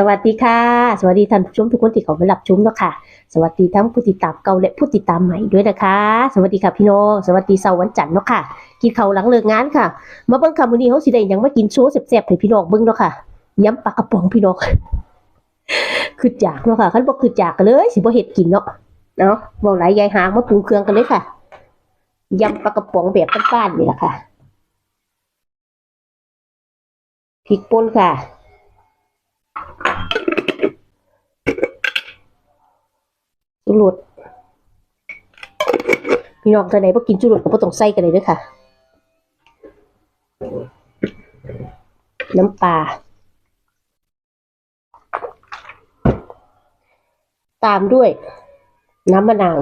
สวัสดีค่ะ สวัสดีท่านผู้ชมทุกคนที่เข้ามารับชมเนาะค่ะ สวัสดีทั้งผู้ติดตามเก่าและผู้ติดตามใหม่ด้วยนะคะ สวัสดีค่ะพี่น้อง สวัสดีเสาร์วันจันทร์เนาะค่ะ กินข้าวหลังเลิกงานค่ะ มาเบิ่งค่ะมื้อนี้เฮาสิได้หยังมากินโชว์แซ่บๆให้พี่น้องเบิ่งเนาะค่ะย้ำปลากระป๋องพี่น้องคืออยากเนาะค่ะคันบ่คืออยากก็เลย สิบ่เฮ็ดกินเนาะเนาะเว้าหลายยายหางมาปรุงเครื่องกันเลยค่ะยำปลากระป๋องแบบบ้านๆนี่แหละค่ะพริกป่นค่ะ จุรสพี่น้องท่านไหนบ่กินจุรสก็บ่ต้องใส่กันเลยด้อค่ะ น้ำปลาตามด้วย น้ำมะนาว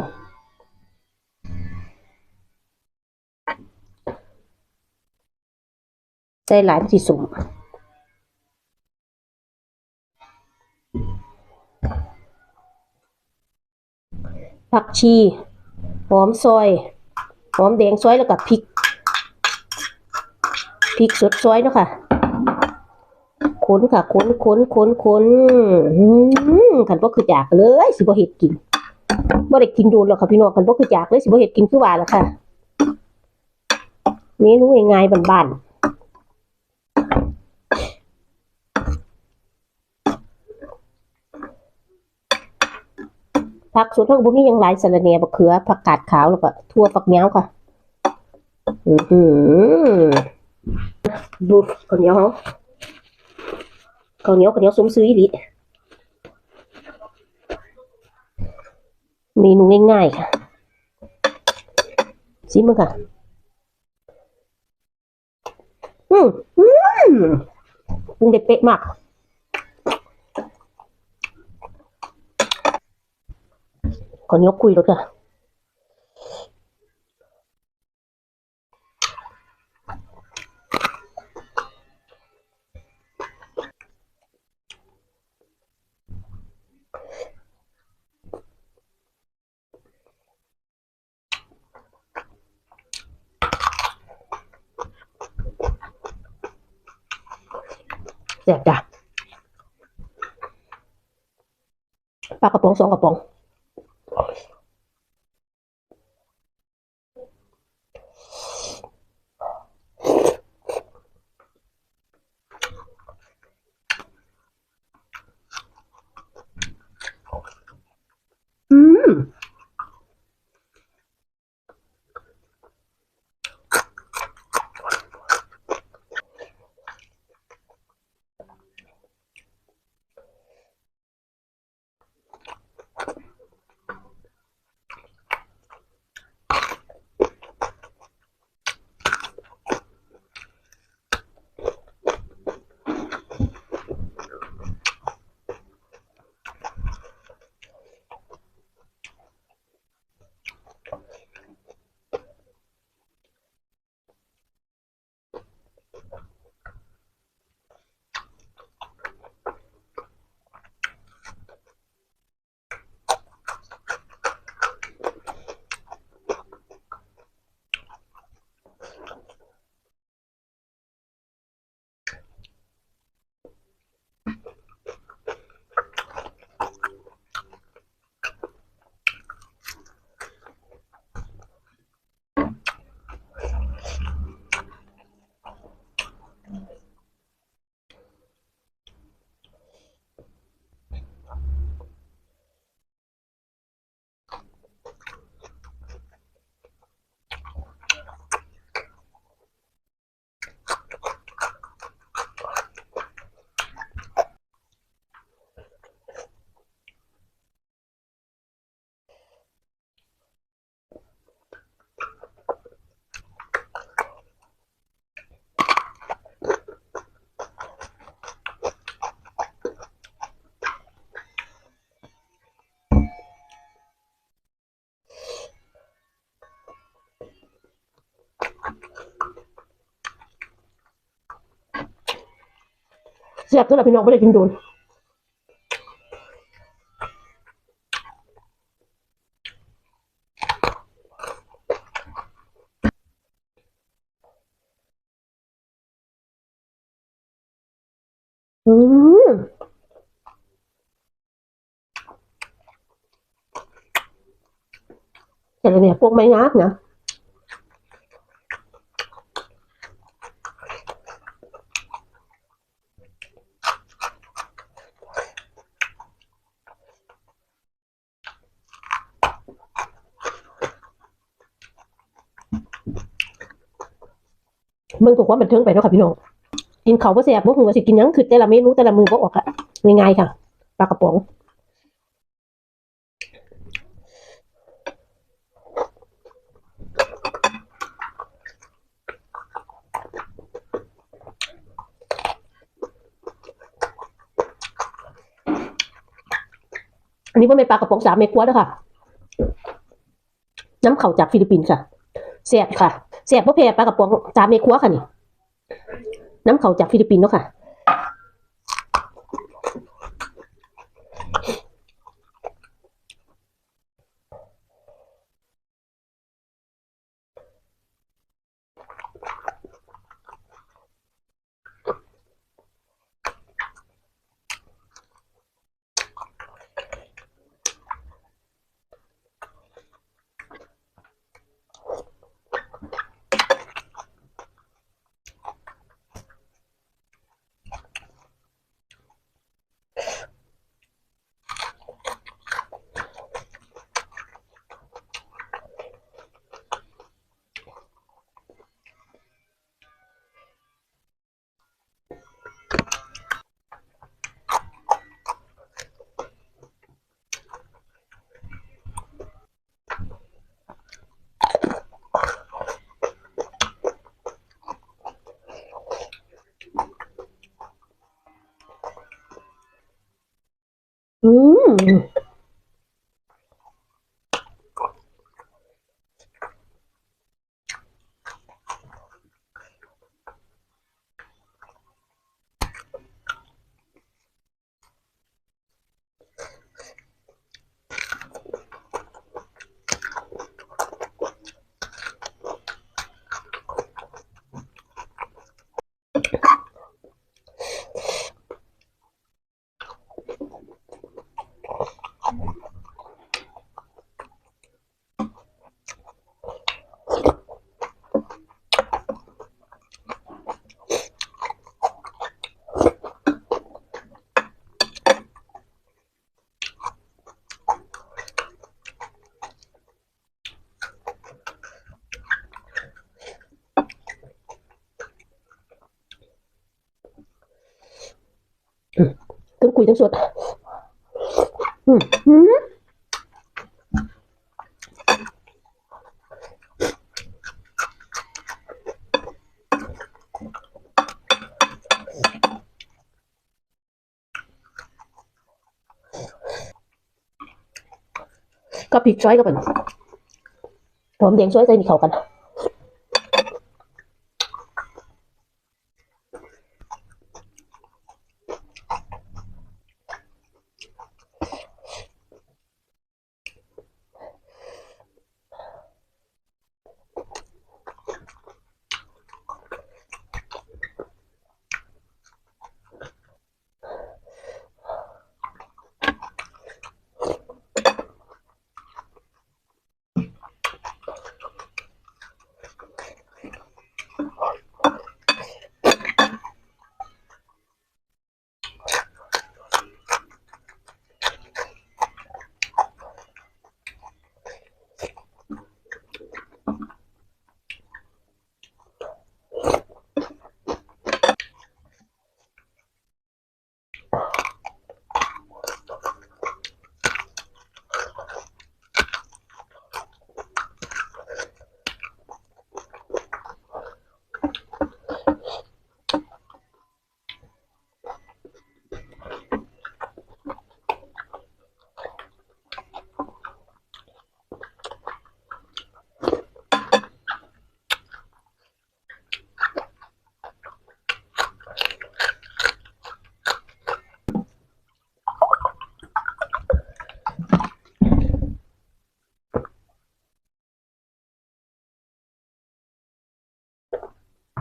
ใส่หลายมันสิสม ผักชี หอมซอย หอมแดงซอยแล้วก็พริก พริกสดซอยเนาะค่ะคนค่ะคนคนคนคนขันบ่คืออยากเลย สิบ่เฮ็ดกินบ่ได้กินโดนหรอกค่ะพี่น้องขันบ่คืออยากเลยสิบ่เฮ็ดกินคือว่าล่ะค่ะเมนูง่ายๆบ้านๆ ผักสวนทั้งบุมีหยังหลายสะระแหน่บักเขือผักกาดขาวแล้วก็ทั่วฝักยาวค่ะอือหือดูข้าวเหนียวเขาข้าวเหนียวข้าวเหนียวสมซื้ออีหลีเมนูง่ายๆค่ะชิมึงค่ะอืมอืมปรุงได้เป๊ะมาก ขอเหนียวคุยแล้วจ้ะแซ่บจ้ะปลากระป๋องสองกระป๋อง สียบตัวละพี่น้องไม่ได้กินโดนอืมแต่เนี่ยพวกไม้งักนะ มึงถูกว่ามันเทิงไปเนาะค่ะพี่น้องกินเขาก็แสบบ่หูว่าสิกินยังคือแต่ละเมนูแต่ละมือก็ออกอะง่ายๆค่ะปลากระป๋องอันนี้ว่าเป็นปลากระป๋องสามเมกวัวด้วยค่ะน้ำเข่าจากฟิลิปปินส์ค่ะแซ่บค่ะ สียบเพราะแพปลากระป๋องจามเมกวัวค่ะนี่น้ำเขาจากฟิลิปปินส์เนาะค่ะ อืม ทั้งคุยทั้งสดอืมอืมก็พริกช้อยกับมันหอมแดงช้อยใส่นี่เข้ากัน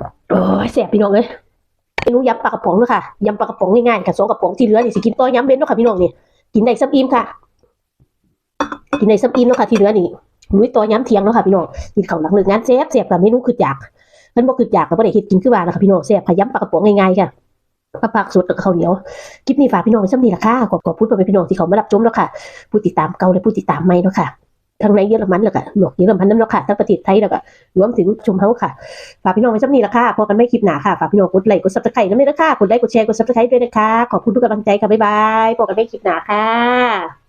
โอ้ยแสบพี่น้องเลยเมนูยำปลากระป๋องเนาะค่ะยำปลากระป๋องง่ายๆค่ะสองกระป๋องที่เหลือนี่สิกินต่อยำเบ้นเนาะค่ะพี่น้องนี่กินได้ซับอิ่มค่ะ กินได้ซับอิ่มเนาะค่ะที่เหลือนี่ลุยตัวย้ำเทียงเนาะค่ะพี่น้องกินข้าวหลังเลิกงานแซ่บแซ่บกับเมนูคืออยากมันบ่คืออยากก็บ่ได้เฮ็ดกินคือว่านะคะพี่น้องแซ่บพยายามปลากระป๋องง่ายๆค่ะปลาผักสดกับข้าวเหนียวคลิปนี้ฝากพี่น้องไว้ซ้ำนี้ละค่ะขอบขอบคุณพ่อแม่พี่น้องที่เขามารับชมเนาะค่ะ ผู้ติดตามเก่าและผู้ติดตามใหม่เนาะค่ะ ทั้งในเยอรมันแล้วก็หลวกเยอรมันนั่นเนาะค่ะทั้งประเทศไทยแล้วก็รวมถึงชมเฮาค่ะฝากพี่น้องไว้ซ้ำนี้ละค่ะพอกันไม่คลิปหนาค่ะฝากพี่น้องกดไลค์กดซับสไครต์นำด้วยนะคะกดไลค์กดแชร์กดซับสไครต์ด้วยนะคะขอบคุณทุกกำลังใจค่ะบ๊ายบายพบกันไม่คลิปหนาค่ะ